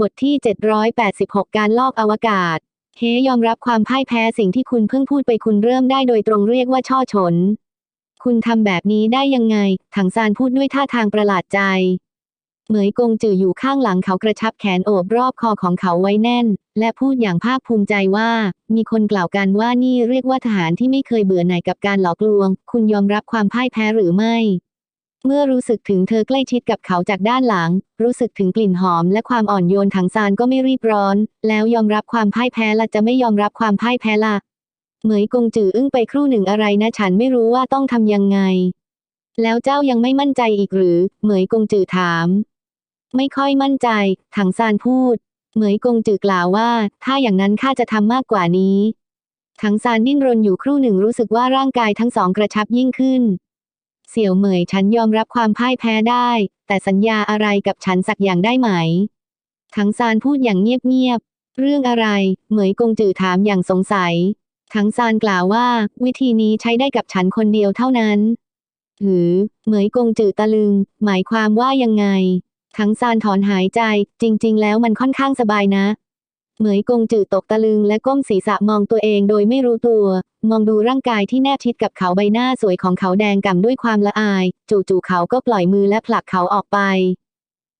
บทที่ 786 การลอกอวกาศ เฮยอมรับความพ่ายแพ้สิ่งที่คุณเพิ่งพูดไปคุณเริ่มได้โดยตรงเรียกว่าช่อฉนคุณทำแบบนี้ได้ยังไง ถังซานพูดด้วยท่าทางประหลาดใจ เหมยกงจืออยู่ข้างหลังเขากระชับแขนโอบรอบคอของเขาไว้แน่น และพูดอย่างภาคภูมิใจว่า มีคนกล่าวกันว่านี่เรียกว่าทหารที่ไม่เคยเบื่อหน่ายกับการหลอกลวง คุณยอมรับความพ่ายแพ้หรือไม่ เมื่อรู้สึกถึงเธอใกล้ชิดกับเขาจากด้านหลัง รู้สึกถึงกลิ่นหอมและความอ่อนโยนถังซานก็ไม่รีบร้อน แล้วยอมรับความพ่ายแพ้ละจะไม่ยอมรับความพ่ายแพ้ละเหมยกงจืออึ้งไปครู่หนึ่งอะไรนะฉันไม่รู้ว่าต้องทำยังไง แล้วเจ้ายังไม่มั่นใจอีกหรือ เหมยกงจือถาม ไม่ค่อยมั่นใจ ถังซานพูด เหมยกงจือกล่าวว่า ถ้าอย่างนั้นข้าจะทำมากกว่านี้ ถังซานดิ้นรนอยู่ครู่หนึ่งรู้สึกว่าร่างกายทั้งสองกระชับยิ่งขึ้น เสี่ยวเหมยฉันยอมรับความพ่ายแพ้ได้ แต่สัญญาอะไรกับฉันสักอย่างได้ไหม ถังซานพูดอย่างเงียบๆ เรื่องอะไร เหมยกงจือถามอย่างสงสัย ถังซานกล่าวว่า วิธีนี้ใช้ได้กับฉันคนเดียวเท่านั้นหรือ เหมยกงจือตะลึง หมายความว่ายังไง ถังซานถอนหายใจ จริง ๆ แล้วมันค่อนข้างสบายนะ เหมยกงจือตกตะลึงและก้มศีรษะมองตัวเองโดยไม่รู้ตัว มองดูร่างกายที่แนบชิดกับเขาใบหน้าสวยของเขาแดงก่ำด้วยความละอาย จู่ๆเขาก็ปล่อยมือและผลักเขาออกไป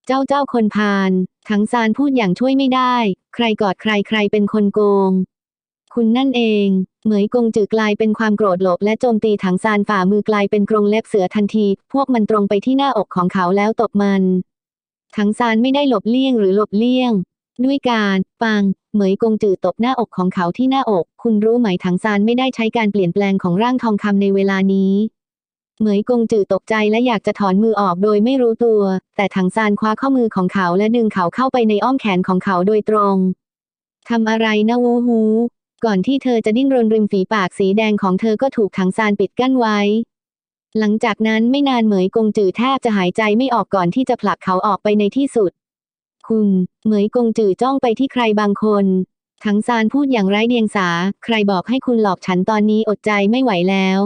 เจ้าเจ้าคนพาลถังซานพูดอย่างช่วยไม่ได้ ใครกอดใครใครเป็นคนโกง คุณนั่นเอง เหมยกงจือกลายเป็นความโกรธหลบและโจมตีถังซานฝ่ามือกลายเป็นกรงเล็บเสือทันที พวกมันตรงไปที่หน้าอกของเขาแล้วตบมันถังซานไม่ได้หลบเลี่ยงหรือหลบเลี่ยง ด้วยการปังเหมยกงจือตบหน้าอกของเขาที่หน้าอก คุณรู้ไหมถังซานไม่ได้ใช้การเปลี่ยนแปลงของร่างทองคำในเวลานี้ เหมยกงจือตกใจและอยากจะถอนมือออกโดยไม่รู้ตัว แต่ถังซานคว้าข้อมือของเขาและดึงเขาเข้าไปในอ้อมแขนของเขาโดยตรงทำอะไรนะวูฮู ก่อนที่เธอจะดิ้นรนริมฝีปากสีแดงของเธอก็ถูกถังซานปิดกั้นไว้ หลังจากนั้นไม่นานเหมยกงจือแทบจะหายใจไม่ออกก่อนที่จะผลักเขาออกไปในที่สุด คุณ เหมยกงจือจ้องไปที่ใครบางคนถังซานพูดอย่างไร้เดียงสา ใครบอกให้คุณหลอกฉันตอนนี้อดใจไม่ไหวแล้ว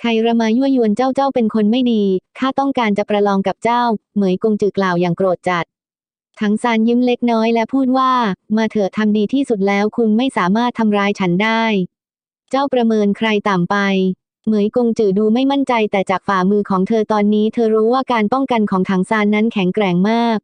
ใครระมายั่วยวนเจ้าเจ้าเป็นคนไม่ดี ข้าต้องการจะประลองกับเจ้า เหมยกงจือกล่าวอย่างโกรธจัดถังซานยิ้มเล็กน้อยและพูดว่า มาเถอะทำดีที่สุดแล้วคุณไม่สามารถทำร้ายฉันได้ เจ้าประเมินใครต่ำไป เหมยกงจือดูไม่มั่นใจแต่จากฝ่ามือของเธอตอนนี้เธอรู้ว่าการป้องกันของถังซานนั้นแข็งแกร่งมาก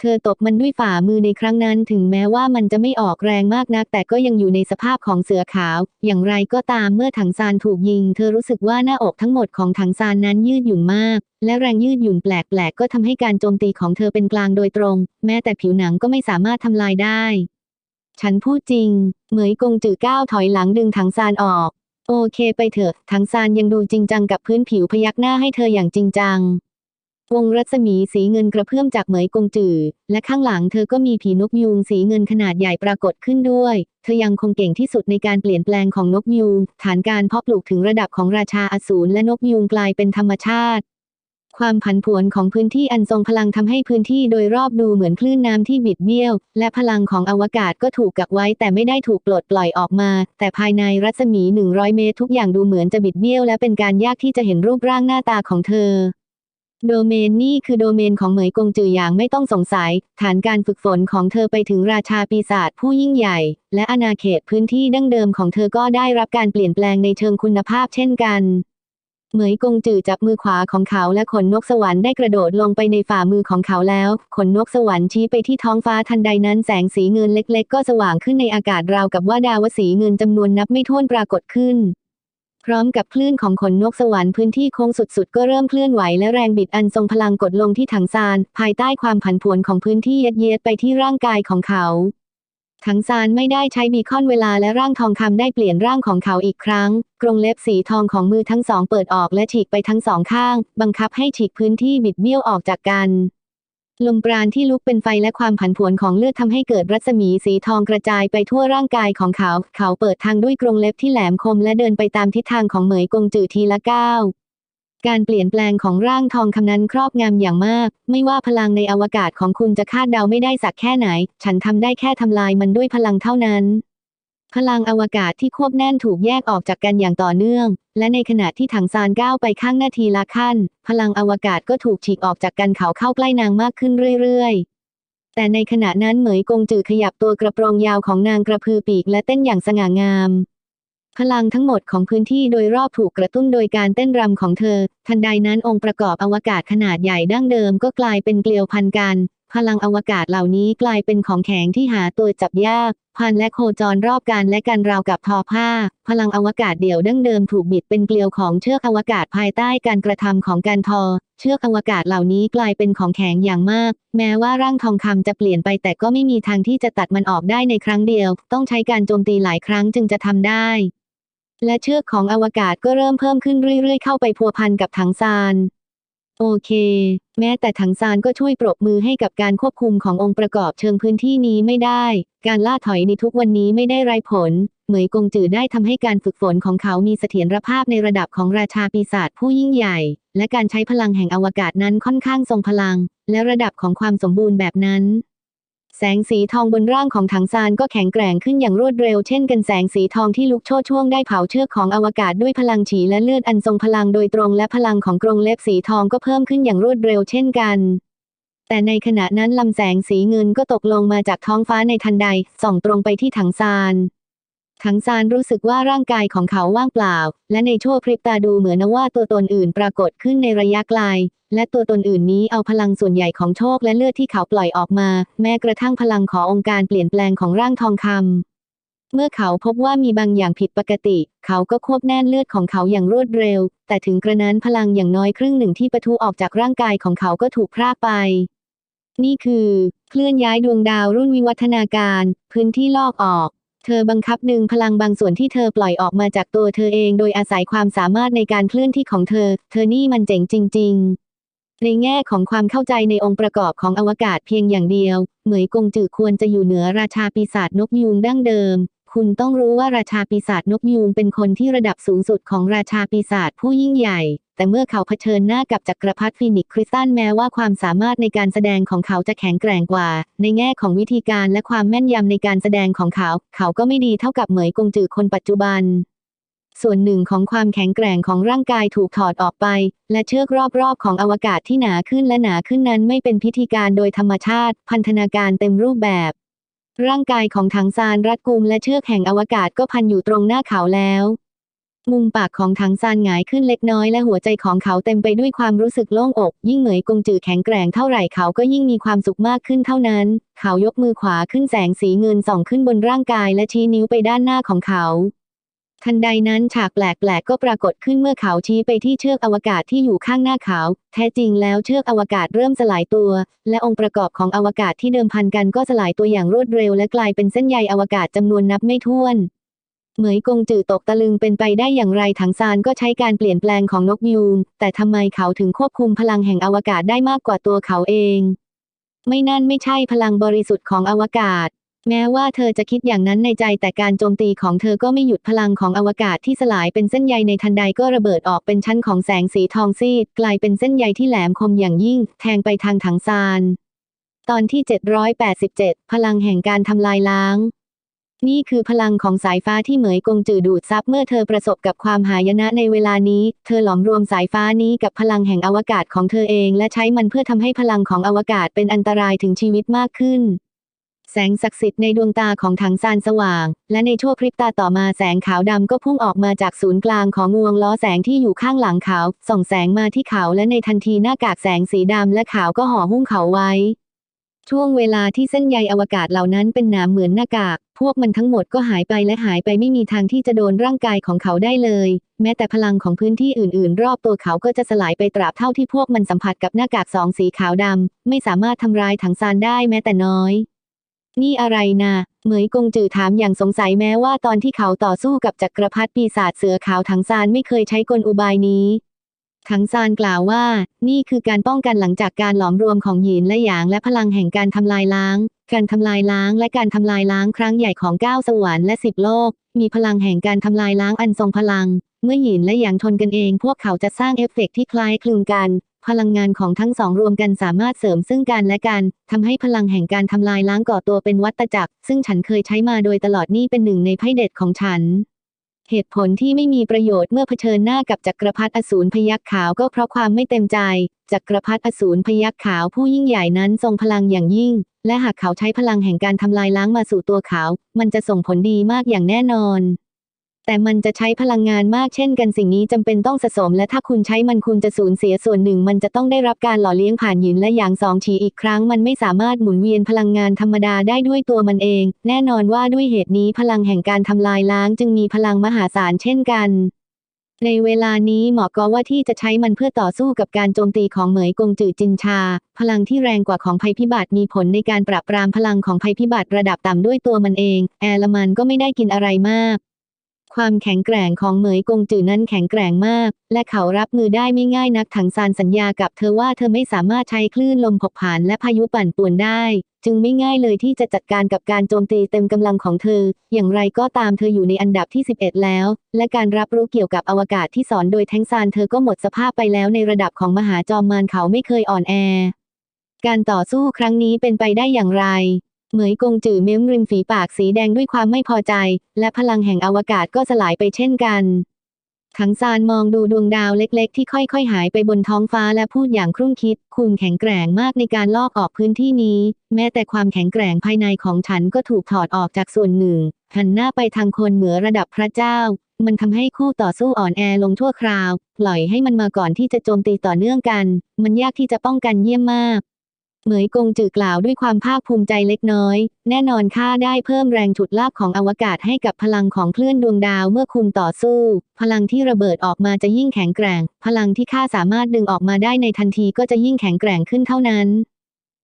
เธอตบมันด้วยฝ่ามือในครั้งนั้นถึงแม้ว่ามันจะไม่ออกแรงมากนัก แต่ก็ยังอยู่ในสภาพของเสือขาว อย่างไรก็ตามเมื่อถังซานถูกยิง เธอรู้สึกว่าหน้าอกทั้งหมดของถังซานนั้นยืดหยุ่นมาก และแรงยืดหยุ่นแปลกๆ ก็ทำให้การโจมตีของเธอเป็นกลางโดยตรง แม้แต่ผิวหนังก็ไม่สามารถทำลายได้ ฉันพูดจริง เหมยกงจือก้าวถอยหลังดึงถังซานออก โอเคไปเถอะถังซานยังดูจริงจังกับพื้นผิวพยักหน้าให้เธออย่างจริงจัง วงรัศมีสีเงินกระเพื่อมจากเหมยกงจือ และข้างหลังเธอก็มีผีนกยูงสีเงินขนาดใหญ่ปรากฏขึ้นด้วย เธอยังคงเก่งที่สุดในการเปลี่ยนแปลงของนกยูง ฐานการเพาะปลูกถึงระดับของราชาอสูรและนกยูงกลายเป็นธรรมชาติ ความผันผวนของพื้นที่อันทรงพลังทำให้พื้นที่โดยรอบดูเหมือนคลื่นน้ำที่บิดเบี้ยว และพลังของอวกาศก็ถูกกักไว้ แต่ไม่ได้ถูกปลดปล่อยออกมา แต่ภายในรัศมี 100 เมตรทุกอย่างดูเหมือนจะบิดเบี้ยว และเป็นการยากที่จะเห็นรูปร่างหน้าตาของเธอ โดเมนนี่คือโดเมนของเหมยกงจืออย่างไม่ต้องสงสัย ฐานการฝึกฝนของเธอไปถึงราชาปีศาจผู้ยิ่งใหญ่ และอาณาเขตพื้นที่ดั้งเดิมของเธอก็ได้รับการเปลี่ยนแปลงในเชิงคุณภาพเช่นกัน เหมยกงจือจับมือขวาของเขาและขนนกสวรรค์ได้กระโดดลงไปในฝ่ามือของเขาแล้ว ขนนกสวรรค์ชี้ไปที่ท้องฟ้าทันใดนั้นแสงสีเงินเล็ก ๆ ก็สว่างขึ้นในอากาศราวกับว่าดาวสีเงินจำนวนนับไม่ถ้วนปรากฏขึ้น พร้อมกับคลื่นของขนนกสวรรค์พื้นที่โค้งสุดๆ ก็เริ่มเคลื่อนไหวและแรงบิดอันทรงพลังกดลงที่ถังซาน ภายใต้ความผันผวนของพื้นที่ยัดเยียดไปที่ร่างกายของเขาถังซานไม่ได้ใช้บีคอนเวลาและร่างทองคำได้เปลี่ยนร่างของเขาอีกครั้ง กรงเล็บสีทองของมือทั้งสองเปิดออกและฉีกไปทั้งสองข้าง บังคับให้ฉีกพื้นที่บิดเบี้ยวออกจากกัน ลมปราณที่ลุกเป็นไฟและความผันผวนของเลือดทำให้เกิดรัศมีสีทองกระจายไปทั่วร่างกายของเขา เขาเปิดทางด้วยกรงเล็บที่แหลมคมและเดินไปตามทิศทางของเหมยกงจือทีละก้าวการเปลี่ยนแปลงของร่างทองคำนั้นครอบงำอย่างมาก ไม่ว่าพลังในอวกาศของคุณจะคาดเดาไม่ได้สักแค่ไหน ฉันทำได้แค่ทำลายมันด้วยพลังเท่านั้น พลังอวกาศที่ควบแน่นถูกแยกออกจากกันอย่างต่อเนื่อง และในขณะที่ถังซานก้าวไปข้างหน้าทีละขั้น พลังอวกาศก็ถูกฉีกออกจากกันเขาเข้าใกล้นางมากขึ้นเรื่อยๆ แต่ในขณะนั้นเหมยกงจือขยับตัวกระโปรงยาวของนางกระพือปีกและเต้นอย่างสง่างาม พลังทั้งหมดของพื้นที่โดยรอบถูกกระตุ้นโดยการเต้นรำของเธอ ทันใดนั้นองค์ประกอบอวกาศขนาดใหญ่ดั้งเดิมก็กลายเป็นเกลียวพันกัน พลังอวกาศเหล่านี้กลายเป็นของแข็งที่หาตัวจับยาก พันและโคจรรอบกันและกันราวกับทอผ้า พลังอวกาศเดี่ยวดั้งเดิมถูกบิดเป็นเกลียวของเชือกอวกาศภายใต้การกระทำของการทอ เชือกอวกาศเหล่านี้กลายเป็นของแข็งอย่างมาก แม้ว่าร่างทองคำจะเปลี่ยนไปแต่ก็ไม่มีทางที่จะตัดมันออกได้ในครั้งเดียว ต้องใช้การโจมตีหลายครั้งจึงจะทำได้ และเชือกของอวกาศก็เริ่มเพิ่มขึ้นเรื่อยๆ เข้าไปพัวพันกับถังซาน โอเค แม้แต่ถังซานก็ช่วยปรบมือให้กับการควบคุมขององค์ประกอบเชิงพื้นที่นี้ไม่ได้ การล่าถอยในทุกวันนี้ไม่ได้ไรผล เหมยกงจือได้ทำให้การฝึกฝนของเขามีเสถียรภาพในระดับของราชาปีศาจผู้ยิ่งใหญ่ และการใช้พลังแห่งอวกาศนั้นค่อนข้างทรงพลัง และระดับของความสมบูรณ์แบบนั้น แสงสีทองบนร่างของถังซานก็แข็งแกร่งขึ้นอย่างรวดเร็วเช่นกันแสงสีทองที่ลุกโชดช่วงได้เผาเชือกของอวกาศด้วยพลังฉีและเลือดอันทรงพลังโดยตรงและพลังของกรงเล็บสีทองก็เพิ่มขึ้นอย่างรวดเร็วเช่นกัน แต่ในขณะนั้นลำแสงสีเงินก็ตกลงมาจากท้องฟ้าในทันใดส่องตรงไปที่ถังซาน ถังซานรู้สึกว่าร่างกายของเขาว่างเปล่า และในชั่วพริบตาดูเหมือนว่าตัวตนอื่นปรากฏขึ้นในระยะไกล และตัวตนอื่นนี้เอาพลังส่วนใหญ่ของโชคและเลือดที่เขาปล่อยออกมา แม้กระทั่งพลังขององค์การเปลี่ยนแปลงของร่างทองคำเมื่อเขาพบว่ามีบางอย่างผิดปกติ เขาก็ควบแน่นเลือดของเขาอย่างรวดเร็ว แต่ถึงกระนั้นพลังอย่างน้อยครึ่งหนึ่งที่ปะทุออกจากร่างกายของเขาก็ถูกพรากไปนี่คือ เคลื่อนย้ายดวงดาวรุ่นวิวัฒนาการ พื้นที่ลอกออก เธอบังคับดึงพลังบางส่วนที่เธอปล่อยออกมาจากตัวเธอเองโดยอาศัยความสามารถในการเคลื่อนที่ของเธอ เธอนี่มันเจ๋งจริง ๆ ในแง่ของความเข้าใจในองค์ประกอบของอวกาศเพียงอย่างเดียว เหมยกงจือควรจะอยู่เหนือราชาปีศาจนกยูงดั้งเดิม คุณต้องรู้ว่าราชาปีศาจนกยูงเป็นคนที่ระดับสูงสุดของราชาปีศาจผู้ยิ่งใหญ่ แต่เมื่อเขาเผชิญหน้ากับจักรพรรดิฟินิกซ์คริสตันแม้ว่าความสามารถในการแสดงของเขาจะแข็งแกร่งกว่า ในแง่ของวิธีการและความแม่นยำในการแสดงของเขา เขาก็ไม่ดีเท่ากับเหมยกงจือคนปัจจุบันส่วนหนึ่งของความแข็งแกร่งของร่างกายถูกถอดออกไป และเชือกรอบๆของอวกาศที่หนาขึ้นและหนาขึ้นนั้นไม่เป็นพิธีการโดยธรรมชาติ พันธนาการเต็มรูปแบบ ร่างกายของถังซานรัดกุมและเชือกแห่งอวกาศก็พันอยู่ตรงหน้าเขาแล้ว มุมปากของถังซานหงายขึ้นเล็กน้อยและหัวใจของเขาเต็มไปด้วยความรู้สึกโล่งอก ยิ่งเหมยกงจือแข็งแกร่งเท่าไหร่เขาก็ยิ่งมีความสุขมากขึ้นเท่านั้น เขายกมือขวาขึ้นแสงสีเงินส่องขึ้นบนร่างกายและชี้นิ้วไปด้านหน้าของเขา ทันใดนั้นฉากแปลกๆก็ปรากฏขึ้นเมื่อเขาชี้ไปที่เชือกอวกาศที่อยู่ข้างหน้าเขา แท้จริงแล้วเชือกอวกาศเริ่มสลายตัว และองค์ประกอบของอวกาศที่เดิมพันกันก็สลายตัวอย่างรวดเร็ว และกลายเป็นเส้นใยอวกาศจำนวนนับไม่ถ้วน เหมยกงจือตกตะลึงเป็นไปได้อย่างไรถังซานก็ใช้การเปลี่ยนแปลงของนกยูงแต่ทำไมเขาถึงควบคุมพลังแห่งอวกาศได้มากกว่าตัวเขาเอง ไม่นั่นไม่ใช่พลังบริสุทธิ์ของอวกาศ แม้ว่าเธอจะคิดอย่างนั้นในใจแต่การโจมตีของเธอก็ไม่หยุดพลังของอวกาศที่สลายเป็นเส้นใยในทันใดก็ระเบิดออกเป็นชั้นของแสงสีทองซีด กลายเป็นเส้นใยที่แหลมคมอย่างยิ่ง แทงไปทางถังซาน ตอนที่ 787 พลังแห่งการทำลายล้าง นี่คือพลังของสายฟ้าที่เหมยกงจือดูดซับเมื่อเธอประสบกับความหายนะในเวลานี้ เธอหลอมรวมสายฟ้านี้กับพลังแห่งอวกาศของเธอเอง และใช้มันเพื่อทำให้พลังของอวกาศเป็นอันตรายถึงชีวิตมากขึ้น แสงศักดิ์สิทธิ์ในดวงตาของถังซานสว่าง และในชั่วพริบตาต่อมาแสงขาวดำก็พุ่งออกมาจากศูนย์กลางของงวงล้อแสงที่อยู่ข้างหลังเขา ส่องแสงมาที่เขาและในทันทีหน้ากากแสงสีดำและขาวก็ห่อหุ้มเขาไว้ ช่วงเวลาที่เส้นใยอวกาศเหล่านั้นเป็นหนามเหมือนหน้ากาก พวกมันทั้งหมดก็หายไปและหายไปไม่มีทางที่จะโดนร่างกายของเขาได้เลย แม้แต่พลังของพื้นที่อื่นๆ รอบตัวเขาก็จะสลายไปตราบเท่าที่พวกมันสัมผัสกับหน้ากากสองสีขาวดำไม่สามารถทำร้ายถังซานได้แม้แต่น้อย นี่อะไรนะเหมยกงจือถามอย่างสงสัยแม้ว่าตอนที่เขาต่อสู้กับจักรพรรดิปีศาจเสือขาวถังซานไม่เคยใช้กลอุบายนี้ถังซานกล่าวว่า นี่คือการป้องกันหลังจากการหลอมรวมของหยินและหยางและพลังแห่งการทำลายล้าง การทำลายล้างและการทำลายล้างครั้งใหญ่ของเก้าสวรรค์และสิบโลก มีพลังแห่งการทำลายล้างอันทรงพลัง เมื่อหยินและหยางชนกันเอง พวกเขาจะสร้างเอฟเฟกต์ที่คล้ายคลึงกัน พลังงานของทั้งสองรวมกันสามารถเสริมซึ่งกันและกันทำให้พลังแห่งการทำลายล้างก่อตัวเป็นวัตจักร ซึ่งฉันเคยใช้มาโดยตลอดนี่เป็นหนึ่งในไพ่เด็ดของฉัน เหตุผลที่ไม่มีประโยชน์เมื่อเผชิญหน้ากับจักรพรรดิอสูรพยัคฆ์ขาวก็เพราะความไม่เต็มใจ จักรพรรดิอสูรพยัคฆ์ขาวผู้ยิ่งใหญ่นั้นทรงพลังอย่างยิ่ง และหากเขาใช้พลังแห่งการทำลายล้างมาสู่ตัวเขา มันจะส่งผลดีมากอย่างแน่นอน แต่มันจะใช้พลังงานมากเช่นกันสิ่งนี้จำเป็นต้องสะสม และถ้าคุณใช้มันคุณจะสูญเสียส่วนหนึ่ง มันจะต้องได้รับการหล่อเลี้ยงผ่านหยินและอย่างสองฉีอีกครั้ง มันไม่สามารถหมุนเวียนพลังงานธรรมดาได้ด้วยตัวมันเอง แน่นอนว่าด้วยเหตุนี้พลังแห่งการทำลายล้าง จึงมีพลังมหาศาลเช่นกัน ในเวลานี้เหมาะก็ว่าที่จะใช้มันเพื่อต่อสู้กับการโจมตีของเหมยกงจือจินชา พลังที่แรงกว่าของภัยพิบัติมีผลในการปราบปรามพลังของภัยพิบัติระดับต่ำด้วยตัวมันเอง แอลมันก็ไม่ได้กินอะไรมาก ความแข็งแกร่งของเหมยกงจื่อนั้นแข็งแกร่งมาก และเขารับมือได้ไม่ง่ายนักถังซานสัญญากับเธอว่าเธอไม่สามารถใช้คลื่นลมผกผ่านและพายุปั่นป่วนได้ จึงไม่ง่ายเลยที่จะจัดการกับการโจมตีเต็มกำลังของเธอ อย่างไรก็ตามเธออยู่ในอันดับที่ 11 แล้ว และการรับรู้เกี่ยวกับอวกาศที่สอนโดยแทงซานเธอก็หมดสภาพไปแล้วในระดับของมหาจอมมารเขาไม่เคยอ่อนแอ การต่อสู้ครั้งนี้เป็นไปได้อย่างไร เหมยกงจือเม้มริมฝีปากสีแดงด้วยความไม่พอใจ และพลังแห่งอวกาศก็สลายไปเช่นกัน ถังซานมองดูดวงดาวเล็กๆ ที่ค่อยๆ หายไปบนท้องฟ้าและพูดอย่างครุ่นคิด คุณแข็งแกร่งมากในการลอกออกพื้นที่นี้ แม้แต่ความแข็งแกร่งภายในของฉันก็ถูกถอดออกจากส่วนหนึ่ง หันหน้าไปทางคนเหนือระดับพระเจ้า มันทำให้คู่ต่อสู้อ่อนแอลงชั่วคราว ปล่อยให้มันมาก่อนที่จะโจมตีต่อเนื่องกัน มันยากที่จะป้องกันเยี่ยมมาก เหมยกงจือกล่าวด้วยความภาคภูมิใจเล็กน้อย แน่นอนข้าได้เพิ่มแรงฉุดลากของอวกาศให้กับพลังของคลื่นดวงดาวเมื่อคุมต่อสู้ พลังที่ระเบิดออกมาจะยิ่งแข็งแกร่ง พลังที่ข้าสามารถดึงออกมาได้ในทันทีก็จะยิ่งแข็งแกร่งขึ้นเท่านั้น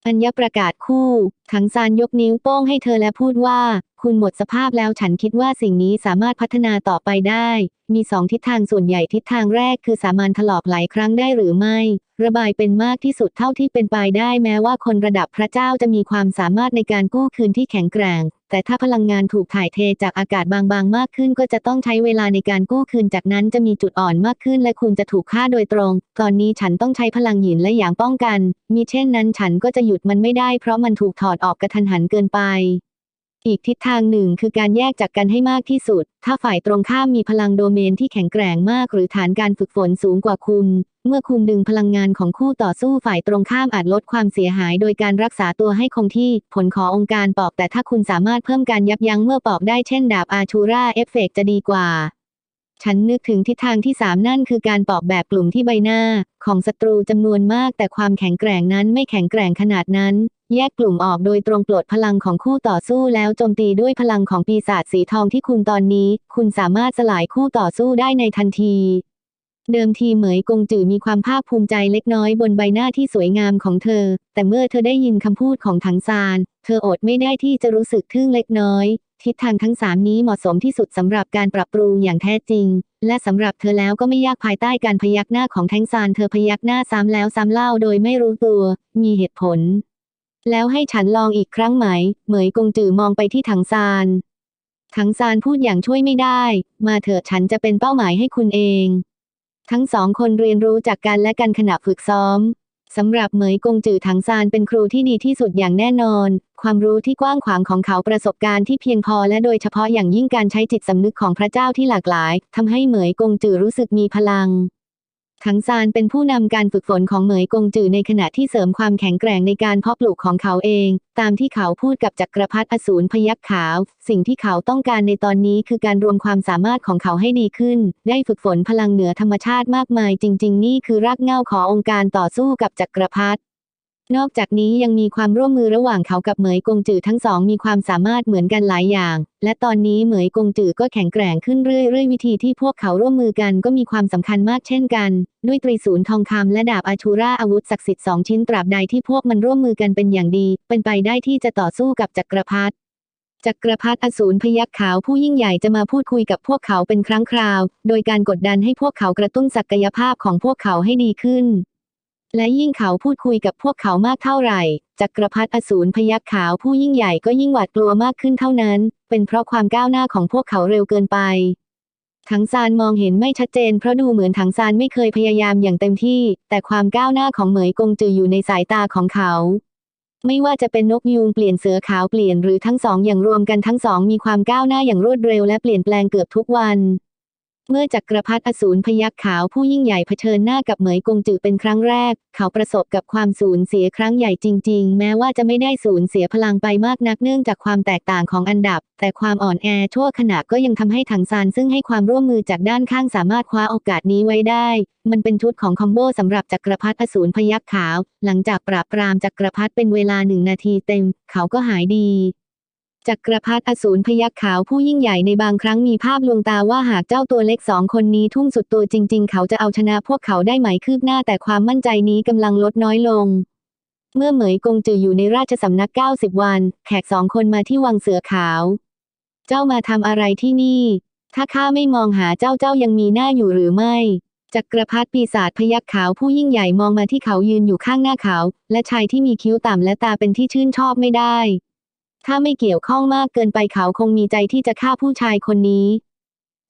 อัญญประกาศคู่ ขังซานยกนิ้วโป้งให้เธอและพูดว่า คุณหมดสภาพแล้วฉันคิดว่าสิ่งนี้สามารถพัฒนาต่อไปได้ มีสองทิศทางส่วนใหญ่ทิศทางแรกคือสามารถถลอกหลายครั้งได้หรือไม่ ระบายเป็นมากที่สุดเท่าที่เป็นไปได้แม้ว่าคนระดับพระเจ้าจะมีความสามารถในการกู้คืนที่แข็งแกร่ง แต่ถ้าพลังงานถูกถ่ายเทจากอากาศบางๆ มากขึ้น ก็จะต้องใช้เวลาในการกู้คืนจากนั้นจะมีจุดอ่อนมากขึ้น และคุณจะถูกฆ่าโดยตรง ตอนนี้ฉันต้องใช้พลังหยินและอย่างป้องกันมีเช่นนั้นฉันก็จะหยุดมันไม่ได้เพราะมันถูกถอดออกกระทันหันเกินไป อีกทิศทางหนึ่งคือการแยกจากกันให้มากที่สุด ถ้าฝ่ายตรงข้ามมีพลังโดเมนที่แข็งแกร่งมาก หรือฐานการฝึกฝนสูงกว่าคุณ เมื่อคุณดึงพลังงานของคู่ต่อสู้ฝ่ายตรงข้ามอาจลดความเสียหาย โดยการรักษาตัวให้คงที่ ผลขอองค์การปอกแต่ถ้าคุณสามารถเพิ่มการยับยั้งเมื่อปอกได้เช่นดาบอาชูราเอฟเฟกจะดีกว่า ฉันนึกถึงทิศทางที่สามนั่นคือการปอกแบบกลุ่มที่ใบหน้า ของศัตรูจำนวนมาก แต่ความแข็งแกร่งนั้นไม่แข็งแกร่งขนาดนั้น แยกกลุ่มออกโดยตรงปลดพลังของคู่ต่อสู้แล้วโจมตีด้วยพลังของปีศาจสีทองที่คุณตอนนี้ คุณสามารถสลายคู่ต่อสู้ได้ในทันทีเดิมทีเหมยกงจือมีความภาคภูมิใจเล็กน้อยบนใบหน้าที่สวยงามของเธอ แต่เมื่อเธอได้ยินคำพูดของถังซาน เธออดไม่ได้ที่จะรู้สึกทึ่งเล็กน้อย ทิศทางทั้งสามนี้เหมาะสมที่สุดสำหรับการปรับปรุงอย่างแท้จริง และสำหรับเธอแล้วก็ไม่ยากภายใต้การพยักหน้าของแทงซานเธอพยักหน้าซ้ำแล้วซ้ำเล่าโดยไม่รู้ตัว มีเหตุผล แล้วให้ฉันลองอีกครั้งไหม เหมยกงจือมองไปที่ถังซานถังซานพูดอย่างช่วยไม่ได้ มาเถอะฉันจะเป็นเป้าหมายให้คุณเอง ทั้งสองคนเรียนรู้จากกันและกันขณะฝึกซ้อม สำหรับเหมยกงจือถังซานเป็นครูที่ดีที่สุดอย่างแน่นอน ความรู้ที่กว้างขวางของเขาประสบการณ์ที่เพียงพอและโดยเฉพาะอย่างยิ่งการใช้จิตสำนึกของพระเจ้าที่หลากหลายทำให้เหมยกงจือรู้สึกมีพลัง ถังซานเป็นผู้นำการฝึกฝนของเหมยกงจือในขณะที่เสริมความแข็งแกร่งในการเพาะปลูกของเขาเอง ตามที่เขาพูดกับจักรพรรดิอสูรพยักขาว สิ่งที่เขาต้องการในตอนนี้คือการรวมความสามารถของเขาให้ดีขึ้น ได้ฝึกฝนพลังเหนือธรรมชาติมากมายจริง ๆ นี่คือรากเหง้าขององค์การต่อสู้กับจักรพรรดิ นอกจากนี้ยังมีความร่วมมือระหว่างเขากับเหมยกงจือทั้งสองมีความสามารถเหมือนกันหลายอย่าง และตอนนี้เหมยกงจือก็แข็งแกร่งขึ้นเรื่อยๆ วิธีที่พวกเขาร่วมมือกันก็มีความสำคัญมากเช่นกัน ด้วยตรีศูนย์ทองคำและดาบอาชูราอาวุธศักดิ์สิทธิ์สองชิ้นตราบใดที่พวกมันร่วมมือกันเป็นอย่างดี เป็นไปได้ที่จะต่อสู้กับจักรพรรดิจักรพรรดิอสูรพยัคฆ์ขาวผู้ยิ่งใหญ่จะมาพูดคุยกับพวกเขาเป็นครั้งคราว โดยการกดดันให้พวกเขากระตุ้นศักยภาพของพวกเขาให้ดีขึ้น และยิ่งเขาพูดคุยกับพวกเขามากเท่าไหร่ จักรพรรดิอสูรพยัคฆ์ขาวผู้ยิ่งใหญ่ก็ยิ่งหวาดกลัวมากขึ้นเท่านั้น เป็นเพราะความก้าวหน้าของพวกเขาเร็วเกินไป ถังซานมองเห็นไม่ชัดเจนเพราะดูเหมือนถังซานไม่เคยพยายามอย่างเต็มที่ แต่ความก้าวหน้าของเหมยกงจืออยู่ในสายตาของเขา ไม่ว่าจะเป็นนกยูงเปลี่ยนเสือขาวเปลี่ยนหรือทั้งสองอย่างรวมกันทั้งสองมีความก้าวหน้าอย่างรวดเร็วและเปลี่ยนแปลงเกือบทุกวัน เมื่อจักรพรรดิอสูรพยัคฆ์ขาวผู้ยิ่งใหญ่เผชิญหน้ากับเหมยกงจือเป็นครั้งแรก เขาประสบกับความสูญเสียครั้งใหญ่จริง ๆ แม้ว่าจะไม่ได้สูญเสียพลังไปมากนักเนื่องจากความแตกต่างของอันดับ แต่ความอ่อนแอชั่วขณะก็ยังทำให้ถังซานซึ่งให้ความร่วมมือจากด้านข้างสามารถคว้าโอกาสนี้ไว้ได้ มันเป็นชุดของคอมโบสำหรับจักรพรรดิอสูรพยัคฆ์ขาว หลังจากปราบปรามจักรพรรดิเป็นเวลาหนึ่งนาทีเต็ม เขาก็หายดี จักรพรรดิอสูรพยัคฆ์ขาวผู้ยิ่งใหญ่ในบางครั้งมีภาพลวงตาว่าหากเจ้าตัวเล็กสองคนนี้ทุ่มสุดตัวจริง ๆ เขาจะเอาชนะพวกเขาได้ไหมคืบหน้าแต่ความมั่นใจนี้กำลังลดน้อยลง เมื่อเหมยกงจืออยู่ในราชสำนัก 90 วัน แขกสองคนมาที่วังเสือขาว เจ้ามาทำอะไรที่นี่ ถ้าข้าไม่มองหาเจ้าเจ้ายังมีหน้าอยู่หรือไม่จักรพรรดิปีศาจพยัคฆ์ขาวผู้ยิ่งใหญ่มองมาที่เขายืนอยู่ข้างหน้าเขา และชายที่มีคิ้วต่ำและตาเป็นที่ชื่นชอบไม่ได้ ถ้าไม่เกี่ยวข้องมากเกินไปเขาคงมีใจที่จะฆ่าผู้ชายคนนี้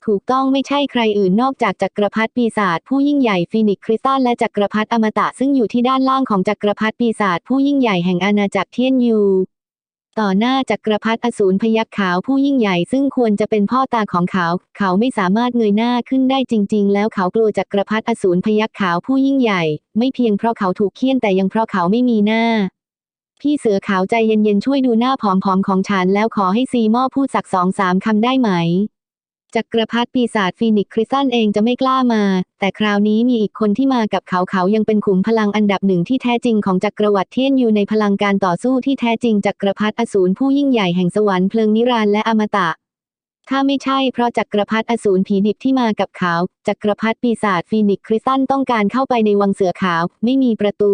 ถูกต้องไม่ใช่ใครอื่นนอกจากจักรพรรดิปีศาจผู้ยิ่งใหญ่ฟีนิกคริสตัลและจักรพรรดิอมตะซึ่งอยู่ที่ด้านล่างของจักรพรรดิปีศาจผู้ยิ่งใหญ่แห่งอาณาจักรเทียนยูต่อหน้าจักรพรรดิอสูรพยัคฆ์ขาวผู้ยิ่งใหญ่ซึ่งควรจะเป็นพ่อตาของเขา เขาไม่สามารถเงยหน้าขึ้นได้จริง ๆ แล้วเขากลัวจักรพรรดิอสูรพยัคฆ์ขาวผู้ยิ่งใหญ่ ไม่เพียงเพราะเขาถูกเคี่ยนแต่ยังเพราะเขาไม่มีหน้า พี่เสือขาวใจเย็นๆช่วยดูหน้าผอมๆของฉันแล้วขอให้ซีม่อพูดสักสองสามคำได้ไหมจักรพรรดิปีศาจฟีนิกซ์คริสตันเองจะไม่กล้ามา แต่คราวนี้มีอีกคนที่มากับเขาเขายังเป็นขุมพลังอันดับหนึ่งที่แท้จริงของจักรวรรดิเทียนอยู่ในพลังการต่อสู้ที่แท้จริงจักรพรรดิอสูรผู้ยิ่งใหญ่แห่งสวรรค์เพลิงนิรันดร์และอมตะ ถ้าไม่ใช่เพราะจักรพรรดิอสูรผีดิบที่มากับเขา จักรพรรดิปีศาจฟีนิกซ์คริสตันต้องการเข้าไปในวังเสือขาว ไม่มีประตู